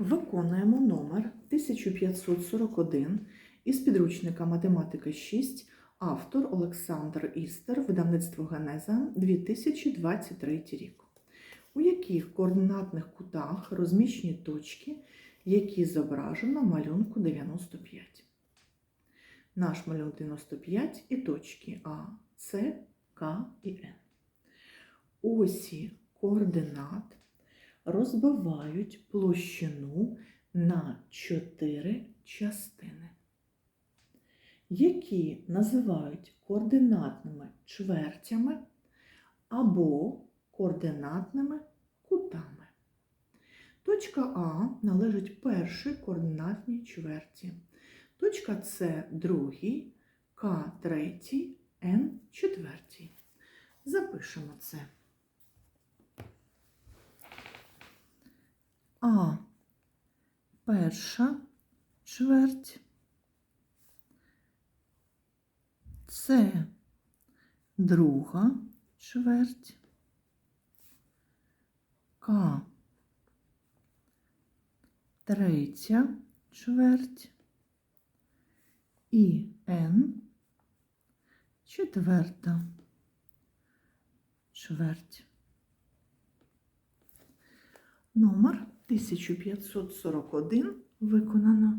Виконуємо номер 1541 із підручника Математика 6, автор Олександр Істер, видавництво Генеза 2023 рік. У яких координатних кутах розміщені точки, які зображено малюнку 95? Наш малюнок 95 і точки А, С, К і Н. Осі координат розбивають площину на чотири частини, які називають координатними чвертями або координатними кутами. Точка А належить першій координатній чверті, точка С другій, К третій, Н четвертій. Запишемо це. А. Перша чверть, С. Друга чверть, К. Третя чверть. І. Н. Четверта чверть. Номер 1541 виконано.